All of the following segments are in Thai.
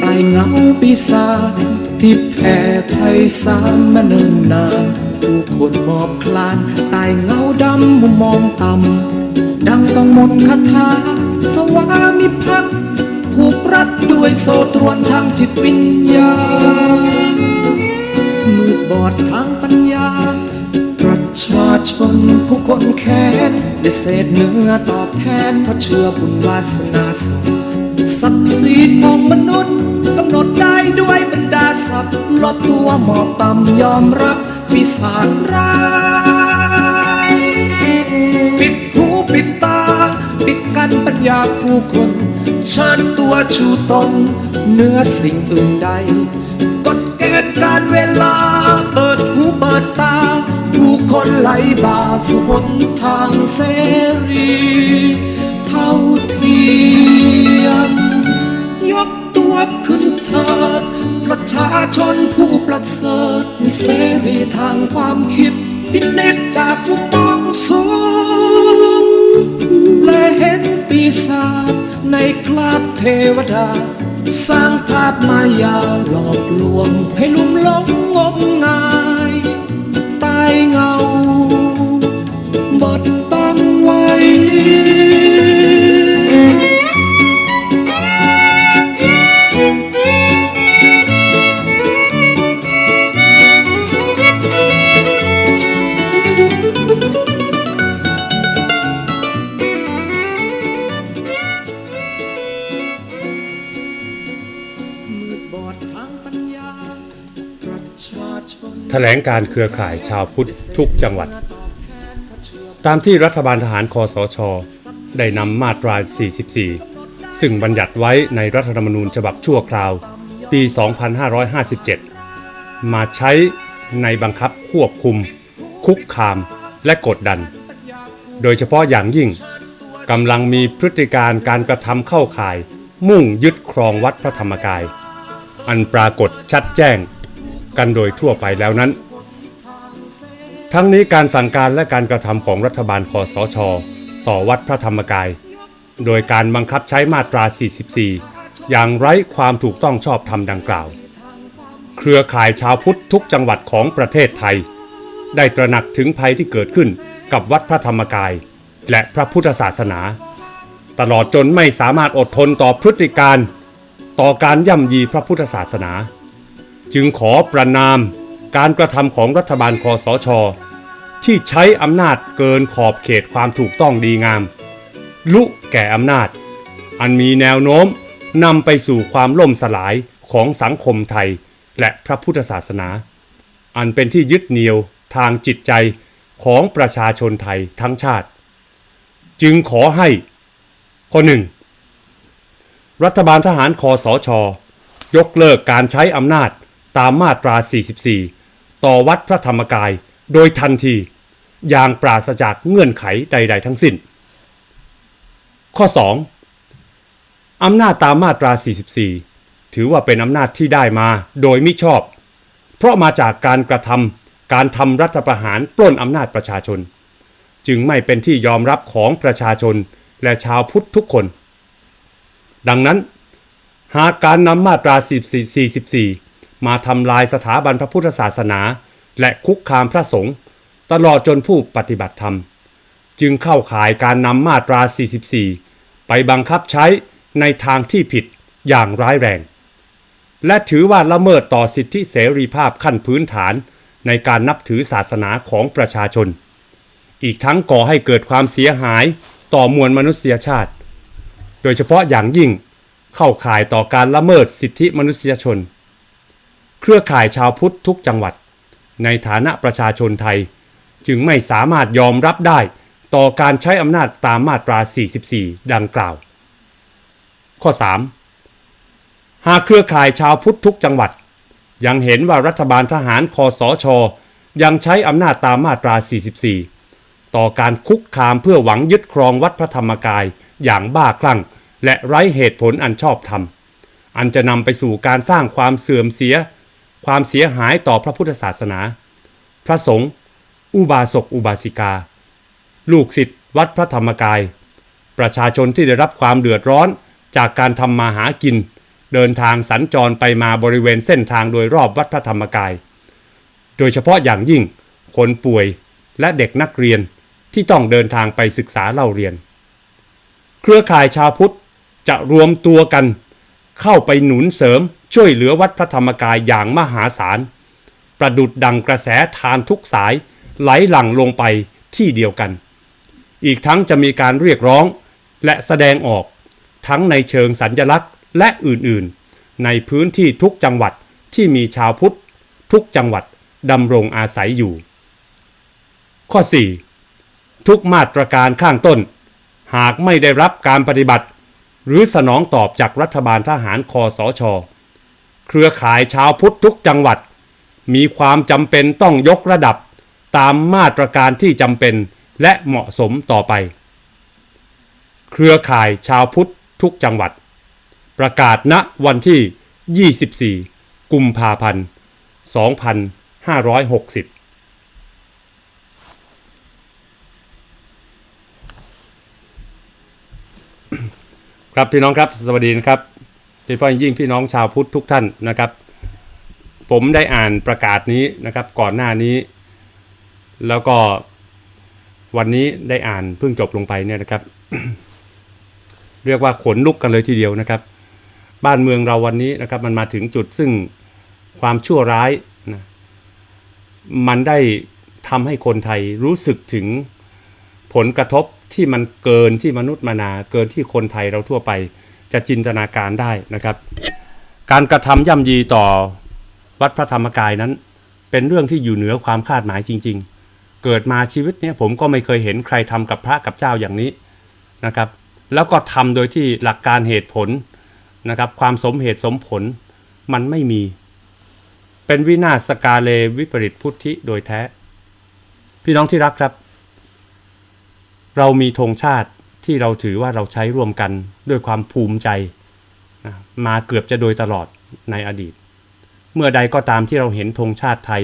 ใต้เงาปีศาจที่แผ่ไพศาลมาเนิ่นนานผู้คนหมอบคลานใต้เงาดำมุมมองต่ำดังต้องมนคาถาสวามิภักดิ์ผูกรัดด้วยโซตรวนทางจิตวิญญาณ ชนผู้คนแค้นได้เศษเนื้อตอบแทนเพราะเชื่อบุญวาสนาสูงศักดิ์ศรีของมนุษย์กำหนดได้ด้วยบรรดาศักดิ์ลดตัวหมอบต่ำยอมรับปีศาจร้ายปิดหูปิดตา ปิดกันปัญญาผู้คนเชิญตัวชูตนเนื้อสิ่งอื่นใดกฎเกณฑ์การเวลา เปิดหูเปิดตา ผู้คนไหลบ่าสู่หนทางเสรี เท่าเทียมยกตัวขึ้นเถิดประชาชนผู้ประเสริฐมีเสรีทางความคิดพิเนตจากผู้องสูงและเห็นปีศาจในคราบเทวดา สร้างภาพมายาหลอกลวงให้ลุ่มหลงงมงายายเงา บดบังไว้ ลงการเครือข่ายชาวพุทธทุกจังหวัด ตามที่รัฐบาลทหารคอสช ได้นำมาตรา 44 ซึ่งบัญญัติไว้ในรัฐธรรมนูญฉบับชั่วคราว ปี 2557 มาใช้ในบังคับควบคุม คุกคามและกดดัน โดยเฉพาะอย่างยิ่งกำลังมีพฤติการการกระทำเข้าข่าย มุ่งยึดครองวัดพระธรรมกาย อันปรากฏชัดแจ้ง กันโดยทั่วไปแล้วนั้น ทั้งนี้การสั่งการและการกระทำของรัฐบาลคอสช ต่อวัดพระธรรมกาย โดยการบังคับใช้มาตรา 44 อย่างไร้ความถูกต้องชอบธรรมดังกล่าว เครือข่ายชาวพุทธทุกจังหวัดของประเทศไทย ได้ตระหนักถึงภัยที่เกิดขึ้นกับวัดพระธรรมกาย และพระพุทธศาสนา ตลอดจนไม่สามารถอดทนต่อพฤติการ ต่อการย่ำยีพระพุทธศาสนา จึงขอประนามการกระทำของรัฐบาลคอสช ที่ใช้อำนาจเกินขอบเขตความถูกต้องดีงาม ลุแก่อำนาจ อันมีแนวโน้มนำไปสู่ความล่มสลายของสังคมไทยและพระพุทธศาสนา อันเป็นที่ยึดเหนี่ยวทางจิตใจของประชาชนไทยทั้งชาติ จึงขอให้ ข้อหนึ่งรัฐบาลทหารคอสชยกเลิกการใช้อำนาจ ตามมาตรา 44 ต่อวัดพระธรรมกายโดยทันที อย่างปราศจากเงื่อนไขใด ๆ ทั้งสิ้น ข้อ 2. อำนาจตามมาตรา 44 ถือว่าเป็นอำนาจที่ได้มาโดยมิชอบ เพราะมาจากการกระทำการทำรัฐประหารปล้นอำนาจประชาชน จึงไม่เป็นที่ยอมรับของประชาชนและชาวพุทธทุกคน ดังนั้น หากการนำมาตรา44 มาทำลายสถาบันพระพุทธศาสนา และคุกคามพระสงฆ์ตลอดจนผู้ปฏิบัติธรรม จึงเข้าข่ายการนำมาตรา 44 ไปบังคับใช้ในทางที่ผิดอย่างร้ายแรง และถือว่าละเมิดต่อสิทธิเสรีภาพขั้นพื้นฐานในการนับถือศาสนาของประชาชน อีกทั้งก่อให้เกิดความเสียหายต่อมวลมนุษยชาติ โดยเฉพาะอย่างยิ่งเข้าข่ายต่อการละเมิดสิทธิมนุษยชน เครือข่ายชาวพุทธทุกจังหวัด ในฐานะประชาชนไทย จึงไม่สามารถยอมรับได้ต่อการใช้อำนาจตามมาตรา 44 ดังกล่าว ข้อ 3. หากเครือข่ายชาวพุทธทุกจังหวัด ยังเห็นว่ารัฐบาลทหารคอสชยังใช้อำนาจตามมาตรา 44 ต่อการคุกคามเพื่อหวังยึดครองวัดพระธรรมกายอย่างบ้าคลั่ง และไร้เหตุผลอันชอบธรรม อันจะนำไปสู่การสร้างความเสื่อมเสีย ความเสียหายต่อพระพุทธศาสนา พระสงฆ์อุบาสกอุบาสิกา ลูกศิษย์วัดพระธรรมกาย ประชาชนที่ได้รับความเดือดร้อนจากการทำมาหากิน เดินทางสัญจรไปมาบริเวณเส้นทางโดยรอบวัดพระธรรมกาย โดยเฉพาะอย่างยิ่งคนป่วยและเด็กนักเรียนที่ต้องเดินทางไปศึกษาเล่าเรียน เครือข่ายชาวพุทธจะรวมตัวกัน เข้าไปหนุนเสริม ช่วยเหลือวัดพระธรรมกายอย่างมหาศาล ประดุดดังกระแสทานทุกสายไหลหลั่งลงไปที่เดียวกัน อีกทั้งจะมีการเรียกร้องและแสดงออก ทั้งในเชิงสัญญลักษณ์และอื่นๆ ในพื้นที่ทุกจังหวัดที่มีชาวพุทธ ทุกจังหวัดดำรงอาศัยอยู่ ข้อ 4 ทุกมาตรการข้างต้น หากไม่ได้รับการปฏิบัติ หรือสนองตอบจากรัฐบาลทหารคอสช เครือข่ายชาวพุทธทุกจังหวัด มีความจำเป็นต้องยกระดับตามมาตรการที่จำเป็นและเหมาะสมต่อไป เครือข่ายชาวพุทธทุกจังหวัด ประกาศณวันที่ 24 กุมภาพันธ์ 2560ครับพี่น้องครับ สวัสดีนะครับ โดยเฉพาะยิ่งพี่น้องชาวพุทธทุกท่านนะครับ ผมได้อ่านประกาศนี้นะครับก่อนหน้านี้ แล้วก็วันนี้ได้อ่านเพิ่งจบลงไปเนี่ยนะครับ เรียกว่าขนลุกกันเลยทีเดียวนะครับ บ้านเมืองเราวันนี้นะครับ มันมาถึงจุดซึ่งความชั่วร้ายนะมันได้ทำให้คนไทยรู้สึกถึงผลกระทบที่มันเกินที่มนุษย์มานา เกินที่คนไทยเราทั่วไป จะจินตนาการได้นะครับ การกระทำย่ำยีต่อวัดพระธรรมกายนั้น เป็นเรื่องที่อยู่เหนือความคาดหมายจริง ๆ เกิดมาชีวิตเนี้ยผมก็ไม่เคยเห็นใครทำกับพระกับเจ้าอย่างนี้นะครับ แล้วก็ทำโดยที่หลักการเหตุผลนะครับ ความสมเหตุสมผลมันไม่มี เป็นวินาศกาเลวิปริตพุทธิโดยแท้ พี่น้องที่รักครับ เรามีธงชาติ ที่เราถือว่าเราใช้ร่วมกันด้วยความภูมิใจมาเกือบจะโดยตลอดในอดีต เมื่อใดก็ตามที่เราเห็นธงชาติไทย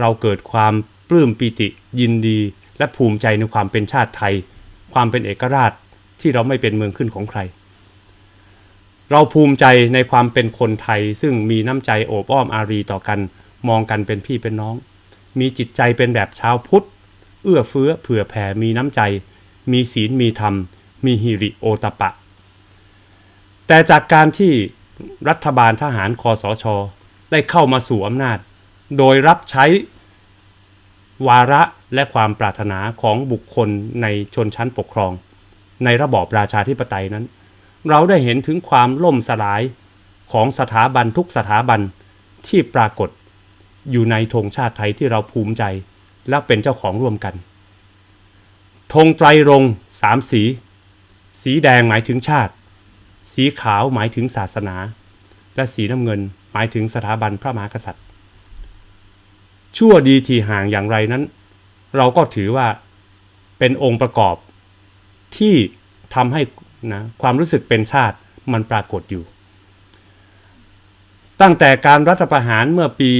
เราเกิดความปลื้มปิติยินดี และภูมิใจในความเป็นชาติไทย ความเป็นเอกราชที่เราไม่เป็นเมืองขึ้นของใคร เราภูมิใจในความเป็นคนไทย ซึ่งมีน้ำใจโอบอ้อมอารีต่อกัน มองกันเป็นพี่เป็นน้อง มีจิตใจเป็นแบบชาวพุทธ เอื้อเฟื้อเผื่อแผ่มีน้ำใจ มีศีลมีธรรม มีฮิริโอตปะ แต่จากการที่รัฐบาลทหารคอสช ได้เข้ามาสู่อำนาจ โดยรับใช้วาระและความปรารถนาของบุคคลในชนชั้นปกครอง ในระบอบราชาธิปไตยนั้น เราได้เห็นถึงความล่มสลายของสถาบันทุกสถาบันที่ปรากฏอยู่ในธงชาติไทยที่เราภูมิใจและเป็นเจ้าของร่วมกัน ธงไตรรงสามสี สีแดงหมายถึงชาติ สีขาวหมายถึงศาสนา และสีน้ำเงินหมายถึงสถาบันพระมหากษัตริย์ ชั่วดีทีห่างอย่างไรนั้น เราก็ถือว่าเป็นองค์ประกอบที่ทำให้นะความรู้สึกเป็นชาติมันปรากฏอยู่ ตั้งแต่การรัฐประหารเมื่อปี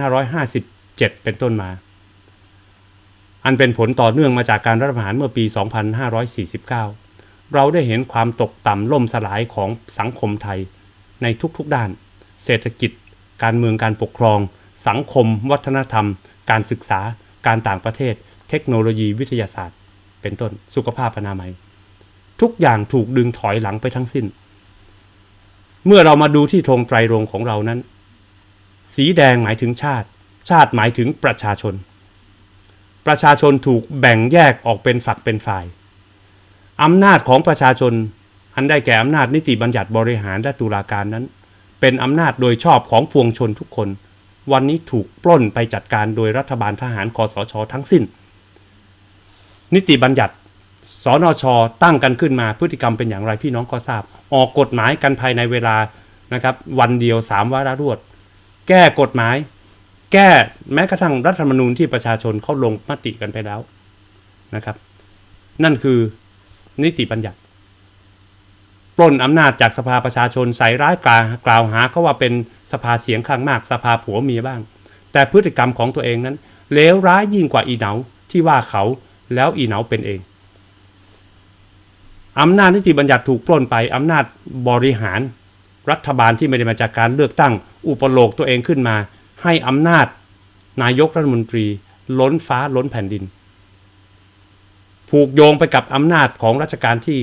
2557 เป็นต้นมา อันเป็นผลต่อเนื่องมาจากการรัฐประหารเมื่อปี 2549 เราได้เห็นความตกต่ำล่มสลายของสังคมไทย ในทุกๆด้าน เศรษฐกิจ การเมืองการปกครอง สังคม วัฒนธรรม การศึกษา การต่างประเทศ เทคโนโลยีวิทยาศาสตร์ เป็นต้นสุขภาพอนามัย ทุกอย่างถูกดึงถอยหลังไปทั้งสิ้น เมื่อเรามาดูที่ธงไตรรงของเรานั้น สีแดงหมายถึงชาติ ชาติหมายถึงประชาชน ประชาชนถูกแบ่งแยกออกเป็นฝักเป็นฝ่าย อำนาจของประชาชน อันได้แก่อำนาจนิติบัญญัติบริหารและตุลาการนั้น เป็นอำนาจโดยชอบของพวงชนทุกคน วันนี้ถูกปล้นไปจัดการโดยรัฐบาลทหารคอสช ทั้งสิ้น นิติบัญญัติสนช ตั้งกันขึ้นมาพฤติกรรมเป็นอย่างไรพี่น้องก็ทราบ ออกกฎหมายกันภายในเวลานะครับวันเดียวสามวาระรวด แก้กฎหมาย แก้แม้กระทั่งรัฐธรรมนูญที่ประชาชนเข้าลงมติกันไปแล้วนะครับ นั่นคือนิติบัญญัติปล้นอำนาจจากสภาประชาชนใส่ร้ายกล่าวกล่าวหาเขาว่าเป็นสภาเสียงข้างมาก สภาผัวเมียบ้าง แต่พฤติกรรมของตัวเองนั้นเลวร้ายยิ่งกว่าอีเหนาที่ว่าเขาแล้วอีเหนาเป็นเองอำนาจนิติบัญญัติถูกปล้นไปอำนาจบริหาร รัฐบาลที่ไม่ได้มาจากการเลือกตั้ง อุปโลกตัวเองขึ้นมา ให้อำนาจนายกรัฐมนตรีล้นฟ้าล้นแผ่นดิน ผูกโยงไปกับอำนาจของรัชกาลที่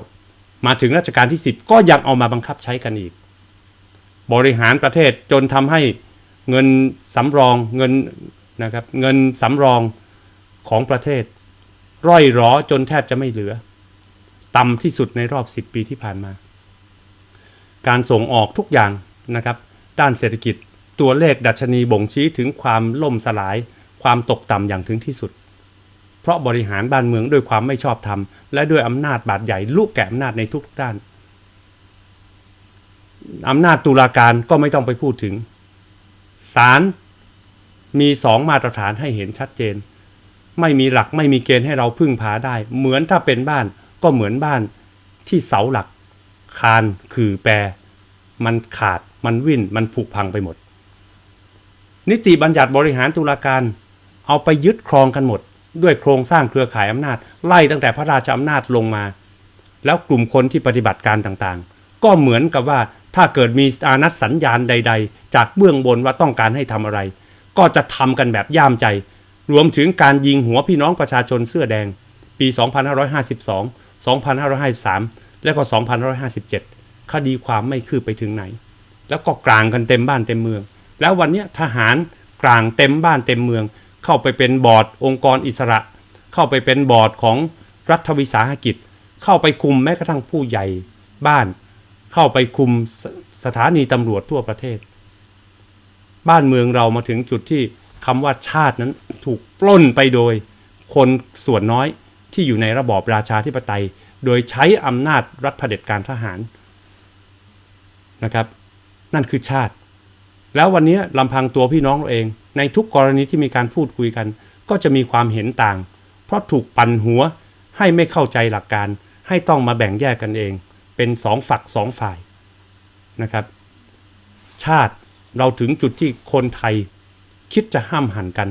9 มาถึงรัชกาลที่ 10 ก็ยังเอามาบังคับใช้กันอีก บริหารประเทศจนทำให้เงินสำรองเงินนะครับเงินสำรองของประเทศ ร่อยหรอจนแทบจะไม่เหลือ ต่ำที่สุดในรอบ 10 ปีที่ผ่านมา การส่งออกทุกอย่างนะครับ ด้านเศรษฐกิจ ตัวเลขดัชนีบ่งชี้ถึงความล่มสลาย ความตกต่ำอย่างถึงที่สุด เพราะบริหารบ้านเมืองด้วยความไม่ชอบธรรม และด้วยอำนาจบาดใหญ่ลูกแก่อำนาจในทุกด้านอำนาจตุลาการก็ไม่ต้องไปพูดถึงศาลมีสองมาตรฐานให้เห็นชัดเจน ไม่มีหลักไม่มีเกณฑ์ให้เราพึ่งพาได้ เหมือนถ้าเป็นบ้านก็เหมือนบ้านที่เสาหลัก คานคือแปร มันขาดมันวิ่นมันผุพังไปหมด นิติบัญญัติบริหารตุลาการ เอาไปยึดครองกันหมด ด้วยโครงสร้างเครือข่ายอำนาจ ไล่ตั้งแต่พระราชอำนาจลงมา แล้วกลุ่มคนที่ปฏิบัติการต่างๆ ก็เหมือนกับว่าถ้าเกิดมีอานัดสัญญาณใด ๆ จากเบื้องบนว่าต้องการให้ทำอะไร ก็จะทำกันแบบย่ามใจ รวมถึงการยิงหัวพี่น้องประชาชนเสื้อแดง ปี 2552 2553 และก็ 2557 คดีความไม่คืบไปถึงไหน แล้วก็กลางกันเต็มบ้านเต็มเมือง แล้ววันนี้ทหารกลางเต็มบ้านเต็มเมือง เข้าไปเป็นบอร์ดองค์กรอิสระ เข้าไปเป็นบอร์ดของรัฐวิสาหกิจ เข้าไปคุมแม้กระทั่งผู้ใหญ่บ้าน เข้าไปคุมสสถานีตำรวจทั่วประเทศ บ้านเมืองเรามาถึงจุดที่คำว่าชาตินั้นถูกปล้นไปโดย คนส่วนน้อยที่อยู่ในระบอบราชาธิปไตย โดยใช้อำนาจรัฐเผด็จการทหารนะครับ นั่นคือชาติ แล้ววันนี้ลำพังตัวพี่น้องเราเอง ในทุกกรณีที่มีการพูดคุยกัน ก็จะมีความเห็นต่าง เพราะถูกปั่นหัวให้ไม่เข้าใจหลักการ ให้ต้องมาแบ่งแยกกันเอง เป็นสองฝักสองฝ่ายนะครับ ชาติเราถึงจุดที่คนไทย คิดจะห้ามหันกัน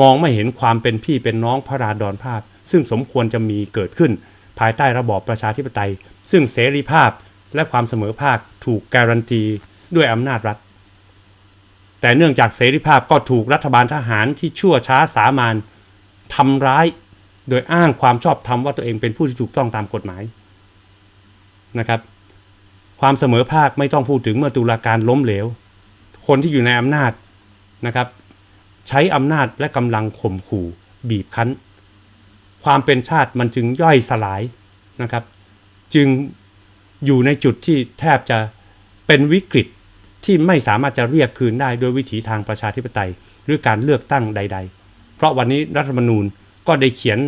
มองไม่เห็นความเป็นพี่เป็นน้องพระราดอนภาพ ซึ่งสมควรจะมีเกิดขึ้น ภายใต้ระบอบประชาธิปไตย ซึ่งเสรีภาพและความเสมอภาคถูกการันตีด้วยอำนาจรัฐ แต่เนื่องจากเสรีภาพก็ถูกรัฐบาลทหารที่ชั่วช้าสามานทำร้าย โดยอ้างความชอบธรรมว่าตัวเองเป็นผู้ที่ถูกต้องตามกฎหมายนะครับ ความเสมอภาคไม่ต้องพูดถึงเมื่อตุลาการล้มเหลว คนที่อยู่ในอำนาจนะครับ ใช้อำนาจและกำลังข่มขู่บีบคั้น ความเป็นชาติมันจึงย่อยสลายนะครับ จึงอยู่ในจุดที่แทบจะเป็นวิกฤต ที่ไม่สามารถจะเรียกคืนได้ด้วยวิถีทางประชาธิปไตย หรือการเลือกตั้งใด ๆ เพราะวันนี้รัฐธรรมนูญก็ได้เขียน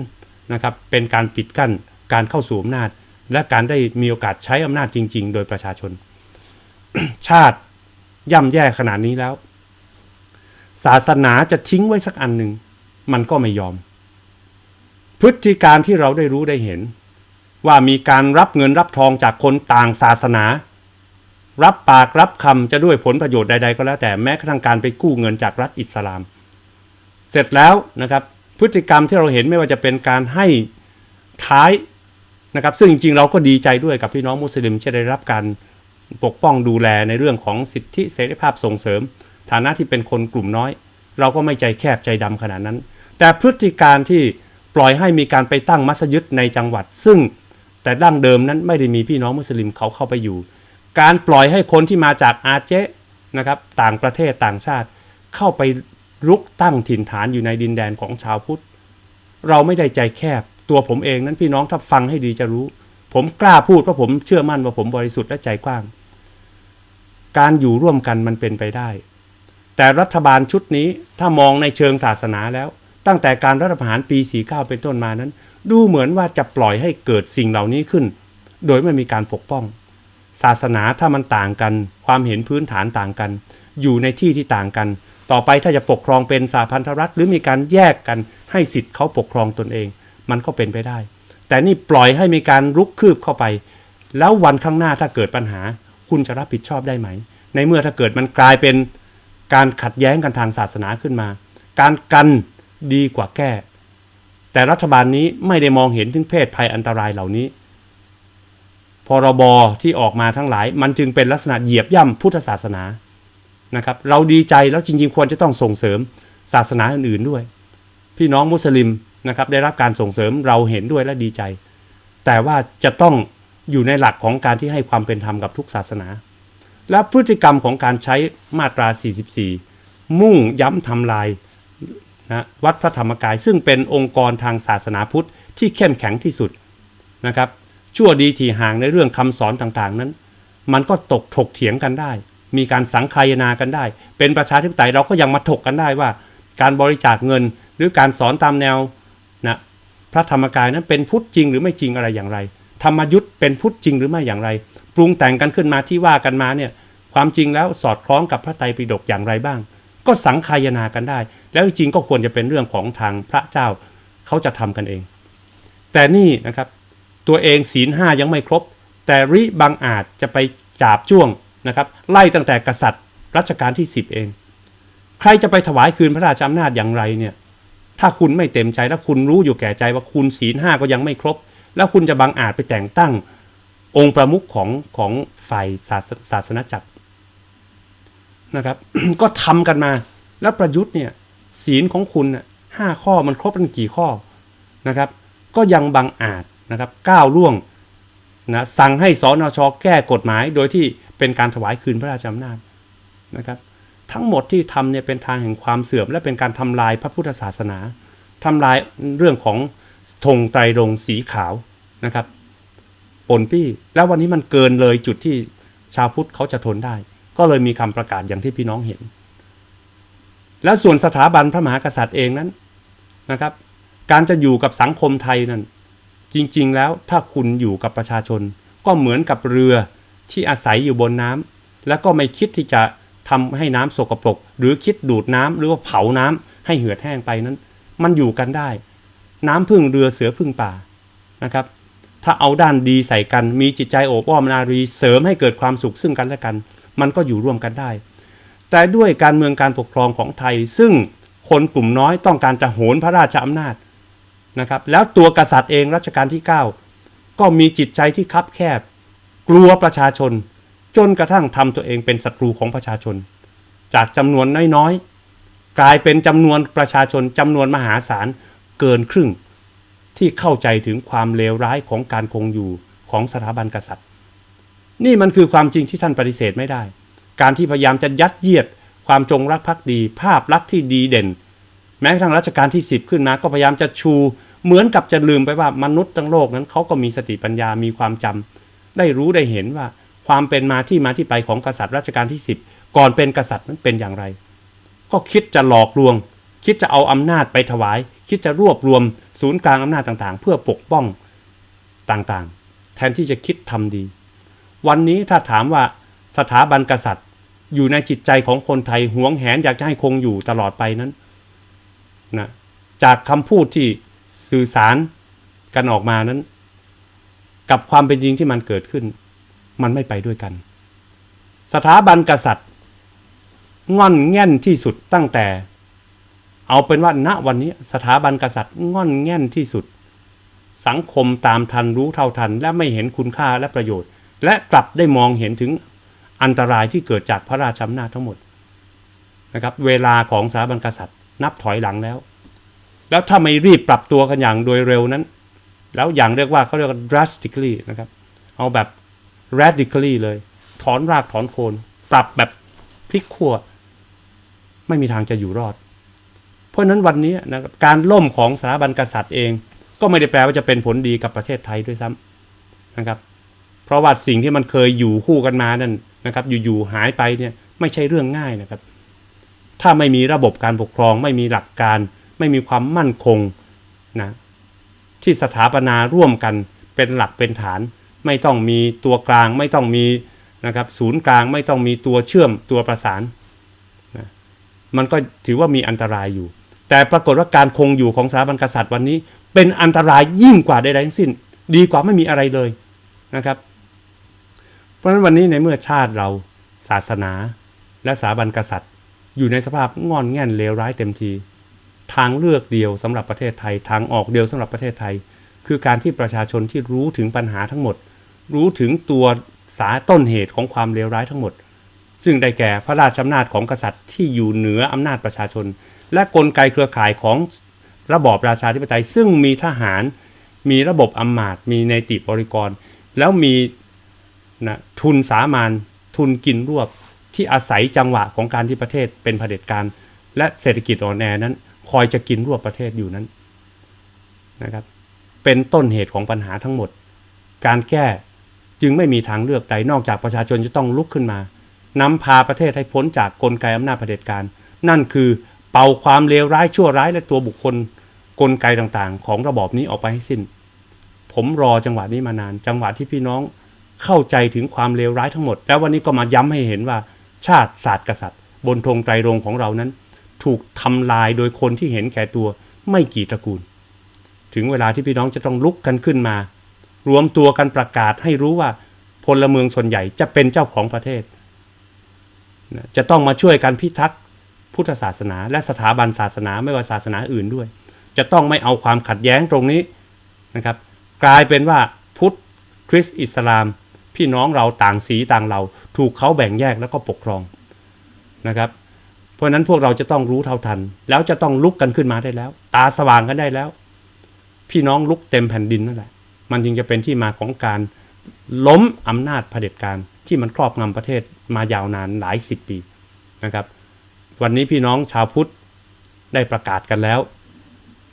นะครับเป็นการปิดกั้นการเข้าสู่อำนาจ และการได้มีโอกาสใช้อำนาจจริง ๆ โดยประชาชน ชาติย่ำแย่ขนาดนี้แล้ว ศาสนาจะทิ้งไว้สักอันหนึ่งมันก็ไม่ยอม พฤติการที่เราได้รู้ได้เห็น ว่ามีการรับเงินรับทองจากคนต่างศาสนา รับปากรับคำจะด้วยผลประโยชน์ใด ๆ ก็แล้วแต่แม้กระทั่งการไปกู้เงินจากรัฐอิสลาม เสร็จแล้วนะครับพฤติกรรมที่เราเห็นไม่ว่าจะเป็นการให้ท้ายนะครับซึ่งจริงๆเราก็ดีใจด้วยกับพี่น้องมุสลิมที่ได้รับการปกป้องดูแลในเรื่องของสิทธิเสรีภาพส่งเสริม ฐานะที่เป็นคนกลุ่มน้อย เราก็ไม่ใจแคบใจดำขนาดนั้น แต่พฤติการที่ปล่อยให้มีการไปตั้งมัสยิดในจังหวัด ซึ่งแต่ดั้งเดิมนั้นไม่ได้มีพี่น้องมุสลิมเขาเข้าไปอยู่ การปล่อยให้คนที่มาจากอาเจนะครับต่างประเทศต่างชาติ เข้าไปรุกตั้งถิ่นฐานอยู่ในดินแดนของชาวพุทธ เราไม่ได้ใจแคบตัวผมเองนั้นพี่น้องถ้าฟังให้ดีจะรู้ ผมกล้าพูดเพราะผมเชื่อมั่นว่าผมบริสุทธิ์และใจกว้าง การอยู่ร่วมกันมันเป็นไปได้ แต่รัฐบาลชุดนี้ถ้ามองในเชิงศาสนาแล้ว ตั้งแต่การรัฐประหารปี 49 เป็นต้นมานั้น ดูเหมือนว่าจะปล่อยให้เกิดสิ่งเหล่านี้ขึ้น โดยไม่มีการปกป้อง ศาสนาถ้ามันต่างกัน ความเห็นพื้นฐานต่างกัน อยู่ในที่ที่ต่างกัน ต่อไปถ้าจะปกครองเป็นสาพันธรัฐ หรือมีการแยกกันให้สิทธิ์เขาปกครองตนเอง มันก็เป็นไปได้ แต่นี่ปล่อยให้มีการรุกคืบเข้าไป แล้ววันข้างหน้าถ้าเกิดปัญหา คุณจะรับผิดชอบได้ไหม ในเมื่อถ้าเกิดมันกลายเป็นการขัดแย้งกันทางศาสนาขึ้นมา การกันดีกว่าแก้ แต่รัฐบาลนี้ไม่ได้มองเห็นถึงเพศภัยอันตรายเหล่านี้ พรบที่ออกมาทั้งหลาย มันจึงเป็นลักษณะเหยียบย่ำพุทธศาสนานะครับเราดีใจแล้วจริง ๆ ควรจะต้องส่งเสริมศาสนาอื่นๆด้วย พี่น้องมุสลิมนะครับได้รับการส่งเสริมเราเห็นด้วยและดีใจ แต่ว่าจะต้องอยู่ในหลักของการที่ให้ความเป็นธรรมกับทุกศาสนา และพฤติกรรมของการใช้มาตรา 44 มุ่งย้ำทำลายนะวัดพระธรรมกาย ซึ่งเป็นองค์กรทางศาสนาพุทธที่เข้มแข็งที่สุดนะครับ ชั่วดีที่ห่างในเรื่องคำสอนต่างๆนั้น มันก็ตกถกเถียงกันได้ มีการสังคายนากันได้ เป็นประชาธิปไตยเราก็ยังมาถกกันได้ว่า การบริจาคเงินหรือการสอนตามแนวนะพระธรรมกายนั้นเป็นพุทธจริงหรือไม่จริงอะไรอย่างไร ธรรมยุทธ์เป็นพุทธจริงหรือไม่อย่างไร ปรุงแต่งกันขึ้นมาที่ว่ากันมาเนี่ยความจริงแล้วสอดคล้องกับพระไตรปิฎกอย่างไรบ้าง ก็สังคายนากันได้ แล้วจริงก็ควรจะเป็นเรื่องของทางพระเจ้าเขาจะทำกันเอง แต่นี่นะครับ ตัวเองศีลห้ายังไม่ครบ แต่ริบังอาจจะไปจาบจ้วงนะครับ ไล่ตั้งแต่กษัตริย์รัชกาลที่ 10 เอง ใครจะไปถวายคืนพระราชอำนาจอย่างไรเนี่ยถ้าคุณไม่เต็มใจแล้วคุณรู้อยู่แก่ใจว่าคุณศีลห้าก็ยังไม่ครบ แล้วคุณจะบังอาจไปแต่งตั้งองค์ประมุขของของฝ่ายศาสศาสนาจักรนะครับ ก็ทำกันมาแล้วประยุทธ์เนี่ยศีลของคุณห้าข้อมันครบกันกี่ข้อนะครับ ก็ยังบังอาจ นะครับก้าวล่วงนะสั่งให้สนชแก้กฎหมาย โดยที่เป็นการถวายคืนพระราชอำนาจนะครับ ทั้งหมดที่ทำเนี่ยเป็นทางแห่งความเสื่อม และเป็นการทำลายพระพุทธศาสนาทำลายเรื่องของธงไตรรงสีขาวนะครับปนปี้แล้ววันนี้มันเกินเลยจุดที่ชาวพุทธเขาจะทนได้ ก็เลยมีคำประกาศอย่างที่พี่น้องเห็น แล้วส่วนสถาบันพระมหากษัตริย์เองนั้นนะครับ การจะอยู่กับสังคมไทยนั้น จริงๆ แล้วถ้าคุณอยู่กับประชาชน ก็เหมือนกับเรือที่อาศัยอยู่บนน้ำแล้วก็ไม่คิดที่จะทำให้น้ำสกปรก หรือคิดดูดน้ำหรือว่าเผาน้ำให้เหือดแห้งไปนั้น มันอยู่กันได้ น้ำพึ่งเรือเสือพึ่งป่านะครับ ถ้าเอาด้านดีใส่กัน มีจิตใจโอบอ้อมนารีเสริมให้เกิดความสุขซึ่งกันและกัน มันก็อยู่ร่วมกันได้ แต่ด้วยการเมืองการปกครองของไทย ซึ่งคนกลุ่มน้อยต้องการจะโหนพระราชอำนาจ นะครับแล้วตัวกษัตริย์เองรัชกาลที่ 9 ก็มีจิตใจที่คับแคบ กลัวประชาชน จนกระทั่งทำตัวเองเป็นศัตรูของประชาชน จากจำนวนน้อยๆ กลายเป็นจำนวนประชาชนจำนวนมหาศาลเกินครึ่ง ที่เข้าใจถึงความเลวร้ายของการคงอยู่ของสถาบันกษัตริย์ นี่มันคือความจริงที่ท่านปฏิเสธไม่ได้ การที่พยายามจะยัดเยียดความจงรักภักดี ภาพลักษณ์ที่ดีเด่น ม้กระทั่งรัชกาลที่ 10 ขึ้นมาก็พยายามจะชูเหมือนกับจะลืมไปว่ามนุษย์ทั้งโลกนั้นเขาก็มีสติปัญญามีความจำได้รู้ได้เห็นว่าความเป็นมาที่มาที่ไปของกษัตริย์รัชกาลที่ 10 ก่อนเป็นกษัตริย์นั้นเป็นอย่างไร ก็คิดจะหลอกลวง คิดจะเอาอำนาจไปถวาย คิดจะรวบรวมศูนย์กลางอำนาจต่างๆ เพื่อปกป้องต่างๆ แทนที่จะคิดทำดี วันนี้ถ้าถามว่าสถาบันกษัตริย์ อยู่ในจิตใจของคนไทยหวงแหนอยากจะให้คงอยู่ตลอดไปนั้น นะจากคำพูดที่สื่อสารกันออกมานั้น กับความเป็นจริงที่มันเกิดขึ้น มันไม่ไปด้วยกัน สถาบันกษัตริย์ง่อนแง่นที่สุดตั้งแต่ เอาเป็นว่าณวันนี้สถาบันกษัตริย์ง่อนแง่นที่สุด สังคมตามทันรู้เท่าทัน และไม่เห็นคุณค่าและประโยชน์ และกลับได้มองเห็นถึงอันตรายที่เกิดจากพระราชอำนาจทั้งหมดนะครับเวลาของสถาบันกษัตริย์ นับถอยหลังแล้ว แล้วถ้าไม่รีบปรับตัวกันอย่างโดยเร็วนั้น แล้วอย่างเรียกว่าเขาเรียกว่า drastically นะครับ เอาแบบ radically เลย ถอนรากถอนโคน ปรับแบบพลิกขั้วไม่มีทางจะอยู่รอด เพราะนั้นวันนี้นะครับการล่มของสถาบันกษัตริย์เอง ก็ไม่ได้แปลว่าจะเป็นผลดีกับประเทศไทยด้วยซ้ำนะครับ เพราะว่าสิ่งที่มันเคยอยู่คู่กันมานั่นนะครับ อยู่ๆหายไปเนี่ยไม่ใช่เรื่องง่ายนะครับ ถ้าไม่มีระบบการปกครอง ไม่มีหลักการ ไม่มีความมั่นคงนะที่สถาปนาร่วมกันเป็นหลักเป็นฐาน ไม่ต้องมีตัวกลาง ไม่ต้องมีนะครับศูนย์กลางไม่ต้องมีตัวเชื่อมตัวประสานนะมันก็ถือว่ามีอันตรายอยู่ แต่ปรากฏว่าการคงอยู่ของสถาบันกษัตริย์วันนี้ เป็นอันตรายยิ่งกว่าใดๆทั้งสิ้น ดีกว่าไม่มีอะไรเลยนะครับ เพราะฉะนั้นวันนี้ในเมื่อชาติเราศาสนาและสถาบันกษัตริย์ อยู่ในสภาพงอนแง่นเลวร้ายเต็มที ทางเลือกเดียวสำหรับประเทศไทย ทางออกเดียวสำหรับประเทศไทย คือการที่ประชาชนที่รู้ถึงปัญหาทั้งหมด รู้ถึงตัวสาต้นเหตุของความเลวร้ายทั้งหมด ซึ่งได้แก่พระราชอำนาจของกษัตริย์ที่อยู่เหนืออำนาจประชาชน และกลไกเครือข่ายของระบอบราชาธิปไตย ซึ่งมีทหาร มีระบบอำมาตย์มีในติบริกร แล้วมีนะทุนสามานทุนกินรวบ ที่อาศัยจังหวะของการที่ประเทศเป็นเผด็จการและเศรษฐกิจอ่อนแอนั้น คอยจะกินรวบประเทศอยู่นั้นนะครับเป็นต้นเหตุของปัญหาทั้งหมด การแก้จึงไม่มีทางเลือกใดนอกจากประชาชนจะต้องลุกขึ้นมานำพาประเทศให้พ้นจากกลไกอำนาจเผด็จการ นั่นคือเป่าความเลวร้ายชั่วร้ายและตัวบุคคลกลไกต่างๆ ของระบอบนี้ออกไปให้สิ้น ผมรอจังหวะนี้มานาน จังหวะที่พี่น้องเข้าใจถึงความเลวร้ายทั้งหมด แล้ววันนี้ก็มาย้ำให้เห็นว่า ชาติศาสตร์กษัตริย์ บนธงไตรรงของเรานั้น ถูกทำลายโดยคนที่เห็นแก่ตัวไม่กี่ตระกูล ถึงเวลาที่พี่น้องจะต้องลุกกันขึ้นมา รวมตัวกันประกาศให้รู้ว่าพลเมืองส่วนใหญ่จะเป็นเจ้าของประเทศ จะต้องมาช่วยกันพิทักษ์พุทธศาสนา และสถาบันศาสนาไม่ว่าศาสนาอื่นด้วย จะต้องไม่เอาความขัดแย้งตรงนี้นะครับ กลายเป็นว่าพุทธคริสต์อิสลาม พี่น้องเราต่างสีต่างเรา ถูกเขาแบ่งแยกแล้วก็ปกครองนะครับ เพราะนั้นพวกเราจะต้องรู้เท่าทัน แล้วจะต้องลุกกันขึ้นมาได้แล้ว ตาสว่างกันได้แล้ว พี่น้องลุกเต็มแผ่นดินนั่นแหละ มันจึงจะเป็นที่มาของการล้มอำนาจเผด็จการที่มันครอบงำประเทศมายาวนานหลายสิบปีนะครับ วันนี้พี่น้องชาวพุทธได้ประกาศกันแล้ว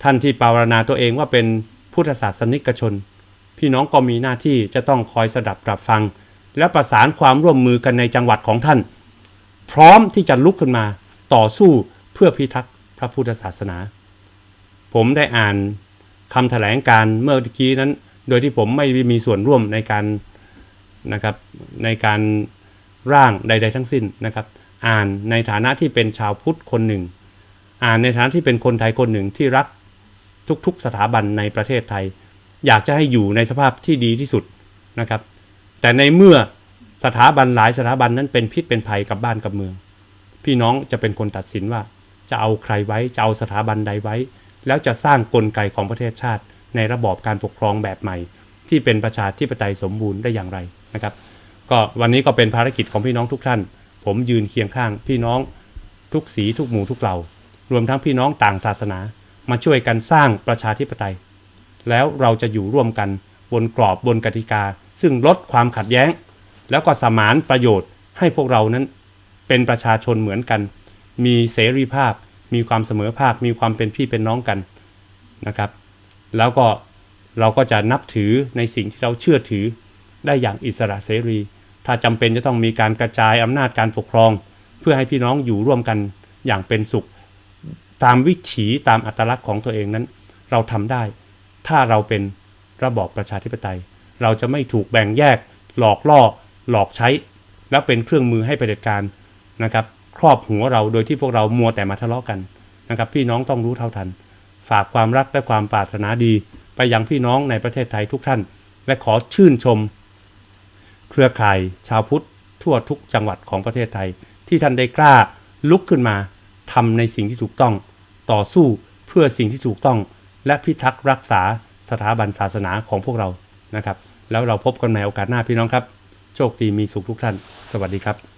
ท่านที่ปรารณาตัวเองว่าเป็นพุทธศาสนิกชน พี่น้องก็มีหน้าที่จะต้องคอยสดับตรับฟัง และประสานความร่วมมือกันในจังหวัดของท่าน พร้อมที่จะลุกขึ้นมาต่อสู้เพื่อพิทักษ์พระพุทธศาสนา ผมได้อ่านคำแถลงการเมื่อกี้นั้น โดยที่ผมไม่มีส่วนร่วมในการนะครับในการร่างใด ๆ ทั้งสิ้นนะครับ อ่านในฐานะที่เป็นชาวพุทธคนหนึ่ง อ่านในฐานะที่เป็นคนไทยคนหนึ่งที่รักทุกๆสถาบันในประเทศไทย อยากจะให้อยู่ในสภาพที่ดีที่สุดนะครับ แต่ในเมื่อสถาบันหลายสถาบันนั้นเป็นพิษเป็นภัยกับบ้านกับเมือง พี่น้องจะเป็นคนตัดสินว่า จะเอาใครไว้จะเอาสถาบันใดไว้ แล้วจะสร้างกลไกของประเทศชาติ ในระบอบการปกครองแบบใหม่ ที่เป็นประชาธิปไตยสมบูรณ์ได้อย่างไรนะครับ ก็วันนี้ก็เป็นภารกิจของพี่น้องทุกท่าน ผมยืนเคียงข้างพี่น้องทุกสีทุกหมู่ทุกเหล่ารวมทั้งพี่น้องต่างศาสนา มาช่วยกันสร้างประชาธิปไตย แล้วเราจะอยู่ร่วมกันบนกรอบบนกติกา ซึ่งลดความขัดแย้ง แล้วก็สมานประโยชน์ให้พวกเรานั้น เป็นประชาชนเหมือนกัน มีเสรีภาพ มีความเสมอภาค มีความเป็นพี่เป็นน้องกันนะครับ แล้วก็เราก็จะนับถือในสิ่งที่เราเชื่อถือได้อย่างอิสระเสรี ถ้าจำเป็นจะต้องมีการกระจายอำนาจการปกครอง เพื่อให้พี่น้องอยู่ร่วมกันอย่างเป็นสุข ตามวิถีตามอัตลักษณ์ของตัวเองนั้น เราทำได้ ถ้าเราเป็นระบอบประชาธิปไตย เราจะไม่ถูกแบ่งแยก หลอกล่อหลอกใช้ และเป็นเครื่องมือให้เผด็จการนะครับ ครอบหัวเราโดยที่พวกเรามัวแต่มาทะเลาะกันนะครับ พี่น้องต้องรู้เท่าทัน ฝากความรักและความปรารถนาดี ไปยังพี่น้องในประเทศไทยทุกท่าน และขอชื่นชม เครือข่ายชาวพุทธทั่วทุกจังหวัดของประเทศไทย ที่ท่านได้กล้าลุกขึ้นมาทำในสิ่งที่ถูกต้องต่อสู้เพื่อสิ่งที่ถูกต้อง และพิทักษ์รักษาสถาบันศาสนาของพวกเรานะครับ แล้วเราพบกันในโอกาสหน้าพี่น้องครับ โชคดีมีสุขทุกท่าน สวัสดีครับ